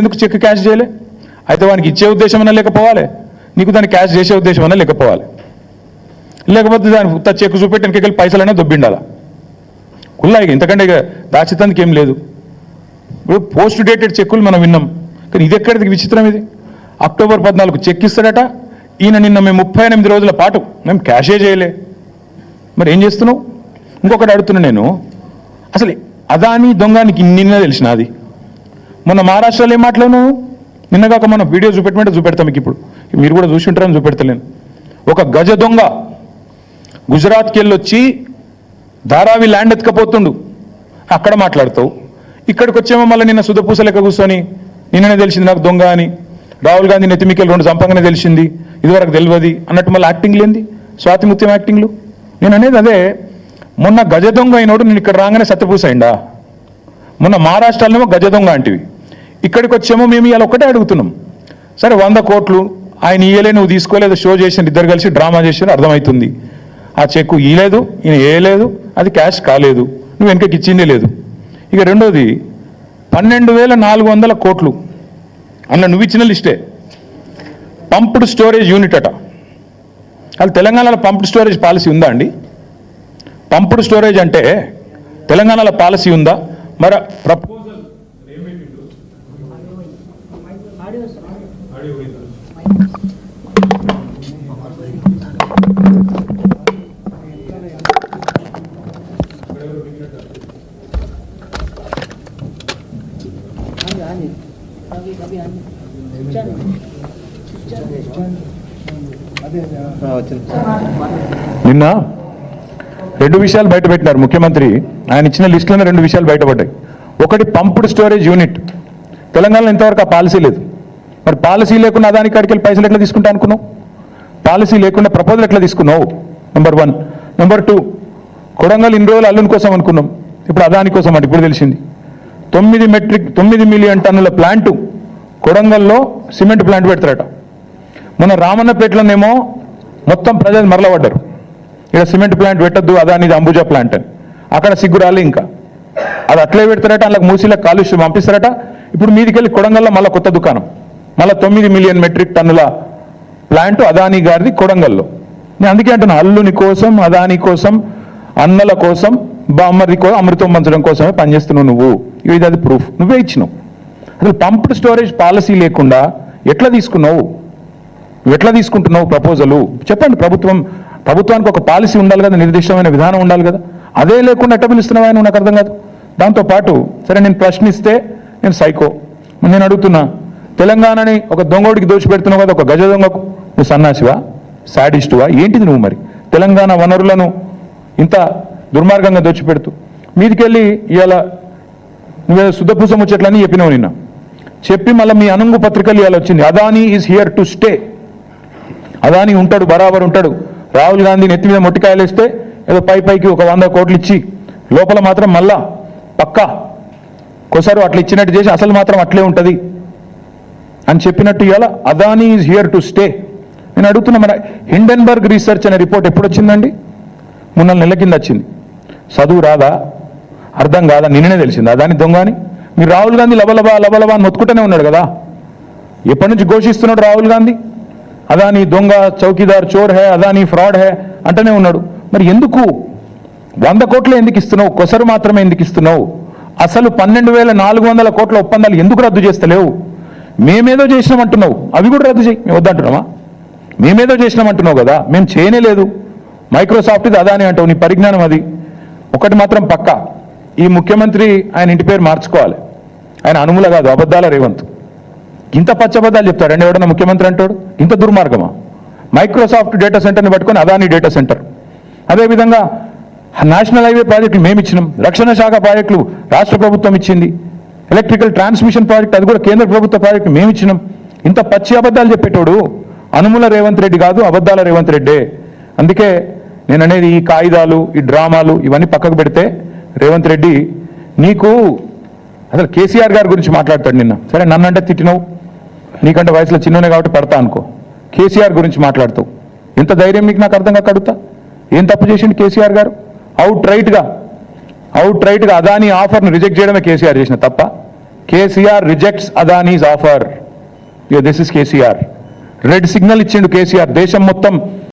ఎందుకు check cash చేయలే? అయితే వానికి ఇచ్చే ఉద్దేశం అన్నా లేకపోవాలి. నీకు దాన్ని క్యాష్ చేసే ఉద్దేశం అన్నా లేకపోవాలి. లేకపోతే దాని చెక్ చూపెట్టి వెనకెళ్ళి పైసలైనా దొబ్బిండాలా? కుల్లా ఇక ఇంతకంటే ఇక దాచితందుకు ఏం లేదు. ఇప్పుడు పోస్ట్ డేటెడ్ చెక్కులు మనం విన్నాం. కానీ ఇది ఎక్కడిది? విచిత్రం ఇది. అక్టోబర్ పద్నాలుగు చెక్ ఇస్తాడట. ఈయన నిన్న మేము ముప్పై ఎనిమిది రోజుల పాటు మేము క్యాషే చేయలే. మరి ఏం చేస్తున్నావు? ఇంకొకటి అడుగుతున్నా నేను. అసలు అదాని దొంగానికి నిన్న తెలిసిన అది? మొన్న మహారాష్ట్రలో ఏం మాట్లాడను? నిన్నగాక మనం వీడియో చూపెట్టమంటే చూపెడతాం మీకు ఇప్పుడు. మీరు కూడా చూసి ఉంటారని చూపెడతలేను. ఒక గజ దొంగ గుజరాత్కి వెళ్ళొచ్చి ధారావి ల్యాండ్ ఎత్తుకపోతుండు. అక్కడ మాట్లాడతావు. ఇక్కడికి వచ్చేమో మళ్ళీ నిన్న సుధపూస లెక్క కూర్చొని నిన్ననే తెలిసింది నాకు దొంగ అని. రాహుల్ గాంధీ నెత్తిమికెళ్ళి రెండు చంపంగానే తెలిసింది. ఇదివరకు తెలియదు. అన్నట్టు మళ్ళీ యాక్టింగ్ లేనిది స్వాతిముత్యం యాక్టింగ్లు? నేను అనేది అదే. మొన్న గజ దొంగ అయినోడు నేను ఇక్కడ రాగానే సత్యపూస అయిందా మొన్న మహారాష్ట్రలోనేమో గజ దొంగ అంటివి. ఇక్కడికి వచ్చేమో మేము ఇవాళ ఒక్కటే అడుగుతున్నాం. సరే వంద కోట్లు ఆయన ఇయ్యలే నువ్వు తీసుకోలేదు షో చేసిన ఇద్దరు కలిసి డ్రామా చేసిన అర్థమవుతుంది. ఆ చెక్కు ఇయ్యలేదు ఈయన వేయలేదు అది క్యాష్ కాలేదు నువ్వు వెనకకి ఇచ్చిందే లేదు. ఇక రెండోది పన్నెండు వేల నాలుగు వందల కోట్లు. అన్న నువ్వు ఇచ్చిన లిస్టే. పంప్డ్ స్టోరేజ్ యూనిట్ అట. అది తెలంగాణలో పంప్డ్ స్టోరేజ్ పాలసీ ఉందా అండి? పంప్డ్ స్టోరేజ్ అంటే తెలంగాణలో పాలసీ ఉందా? మరి నిన్న రెండు విషయాలు బయటపెట్టినారు ముఖ్యమంత్రి. ఆయన ఇచ్చిన లిస్టులోనే రెండు విషయాలు బయటపడ్డాయి ఒకటి పంప్డ్ స్టోరేజ్ యూనిట్. తెలంగాణలో ఇంతవరకు ఆ పాలసీ లేదు. మరి పాలసీ లేకుండా దానికి కాడికి వెళ్ళి పైసలు ఎట్లా తీసుకుంటా అనుకున్నావు? పాలసీ లేకుండా ప్రపోజల్ ఎట్లా తీసుకున్నావు? Number one number two Kodangal ఇన్ని రోజులు అల్లుని కోసం అనుకున్నాం. ఇప్పుడు అదాని కోసం అంటే ఇప్పుడు తెలిసింది. తొమ్మిది మెట్రిక్ తొమ్మిది మిలియన్ టన్నుల ప్లాంటు కొడంగల్లో సిమెంట్ ప్లాంట్ పెడతారట. మన రామన్నపేటలోనేమో మొత్తం ప్రజలు మరలబడ్డారు. ఇక్కడ సిమెంట్ ప్లాంట్ పెట్టద్దు అదానిది అంబుజా ప్లాంట్ అని. అక్కడ సిగ్గురాలి ఇంకా. అది అట్లే పెడతారట అందులో మూసీలో కాలుష్యం పంపిస్తారట. ఇప్పుడు మీదికెళ్ళి కొడంగల్లో మళ్ళీ కొత్త దుకాణం. మళ్ళీ తొమ్మిది మిలియన్ మెట్రిక్ టన్నుల ప్లాంట్ అదాని గారిది కొడంగల్లో. నేను అందుకే అంటున్నా అల్లుని కోసం అదాని కోసం అన్నల కోసం బామ్మరి కోసం అమృతం పంచడం కోసమే పనిచేస్తున్నావు నువ్వు. ఇది అది ప్రూఫ్ నువ్వే ఇచ్చినావు. అసలు పంప్డ్ స్టోరేజ్ పాలసీ లేకుండా ఎట్లా తీసుకున్నావు? నువ్వు ఎట్లా తీసుకుంటున్నావు ప్రపోజలు చెప్పండి ప్రభుత్వం ప్రభుత్వానికి ఒక పాలసీ ఉండాలి కదా నిర్దిష్టమైన విధానం ఉండాలి కదా. అదే లేకుండా ఎట్ట పిలుస్తున్నావా నువ్వు నాకు అర్థం కాదు. దాంతో పాటు సరే నేను ప్రశ్నిస్తే నేను సైకో నేను అడుగుతున్నా తెలంగాణని ఒక దొంగోడికి దోచిపెడుతున్నావు కదా ఒక గజ దొంగకు. నువ్వు సన్నాసివా? శాడిస్టువా ఏంటిది నువ్వు మరి? తెలంగాణ వనరులను ఇంత దుర్మార్గంగా దోచిపెడుతూ మీదికెళ్ళి ఇవాళ నువ్వేదో శుద్ధపూస వచ్చేట్లని చెప్పినావు నిన్న. చెప్పి మళ్ళీ మీ అనుంగు పత్రికలు ఇవాళ వచ్చింది. Adani is here to stay. Adani ఉంటాడు బరాబర్ ఉంటాడు. రాహుల్ గాంధీ నెత్తి మీద మొట్టికాయలు వేస్తే ఏదో పై పైకి ఒక వంద కోట్లు ఇచ్చి లోపల మాత్రం మళ్ళా పక్కా కొసారు అట్లా ఇచ్చినట్టు చేసి అసలు మాత్రం అట్లే ఉంటుంది అని చెప్పినట్టు ఇవాళ Adani is here to stay. నేను అడుగుతున్నా మన హిండెన్బర్గ్ రీసెర్చ్ అనే రిపోర్ట్ ఎప్పుడు వచ్చిందండి మూడు నెలల కింద వచ్చింది. చదువు రాదా? అర్థం కాదా? నిన్ననే తెలిసిందా. దాని దొంగ అని? మీరు రాహుల్ గాంధీ లబలబా లబలబా అని మొత్తుకుంటూనే ఉన్నాడు కదా? ఎప్పటి నుంచి ఘోషిస్తున్నాడు రాహుల్ గాంధీ? అదాని దొంగ చౌకీదార్ చోర్ హే అదాని ఫ్రాడ్ హే అంటూనే ఉన్నాడు. మరి ఎందుకు? వంద కోట్లు ఎందుకు ఇస్తున్నావు? కొసరు మాత్రమే ఎందుకు ఇస్తున్నావు? అసలు పన్నెండు వేల నాలుగు వందల కోట్ల ఒప్పందాలు ఎందుకు రద్దు చేస్తలేవు? మేమేదో చేసినామంటున్నావు. అవి కూడా రద్దు చేయి. మేము వద్దంటున్నామా? మేమేదో చేసినామంటున్నావు కదా మేము చేయనే లేదు మైక్రోసాఫ్ట్ ఇది అదాని అంటావు నీ పరిజ్ఞానం అది. ఒకటి మాత్రం పక్క ఈ ముఖ్యమంత్రి ఆయన ఇంటి పేరు మార్చుకోవాలి. ఆయన అనుముల కాదు అబద్ధాల రేవంత్. ఇంత పచ్చబద్దాలు చెప్తాడండి ఎవడన్నా ముఖ్యమంత్రి అంటాడు? ఇంత దుర్మార్గమా? మైక్రోసాఫ్ట్ డేటా సెంటర్ని పట్టుకొని అదాని డేటా సెంటర్ అదేవిధంగా నేషనల్ హైవే ప్రాజెక్టులు మేము ఇచ్చినాం. రక్షణ శాఖ ప్రాజెక్టులు రాష్ట్ర ప్రభుత్వం ఇచ్చింది. ఎలక్ట్రికల్ ట్రాన్స్మిషన్ ప్రాజెక్ట్ అది కూడా కేంద్ర ప్రభుత్వ ప్రాజెక్టు మేము ఇచ్చినాం. ఇంత పచ్చి అబద్ధాలు చెప్పేటోడు అనుముల రేవంత్ రెడ్డి కాదు అబద్ధాల రేవంత్ రెడ్డే. అందుకే నేను అనేది ఈ కాగితాలు ఈ డ్రామాలు ఇవన్నీ పక్కకు పెడితే రేవంత్ రెడ్డి నీకు అసలు కేసీఆర్ గారి గురించి మాట్లాడతాడు నిన్న. సరే నన్నంటే తిట్టినావు. నీకంటే వయసులో చిన్ననే కాబట్టి పడతా అనుకో. కేసీఆర్ గురించి మాట్లాడుతావు. ఎంత ధైర్యం నీకు నాకు అర్థంగా కడుగుతా ఏం తప్పు చేసిండు కేసీఆర్ గారు? అవుట్ రైట్గా అవుట్ రైట్గా అదాని ఆఫర్ను రిజెక్ట్ చేయడమే కేసీఆర్ చేసిన తప్ప KCR rejects Adani's offer. This is KCR. Red signal ఇచ్చిండు కేసీఆర్. దేశం మొత్తం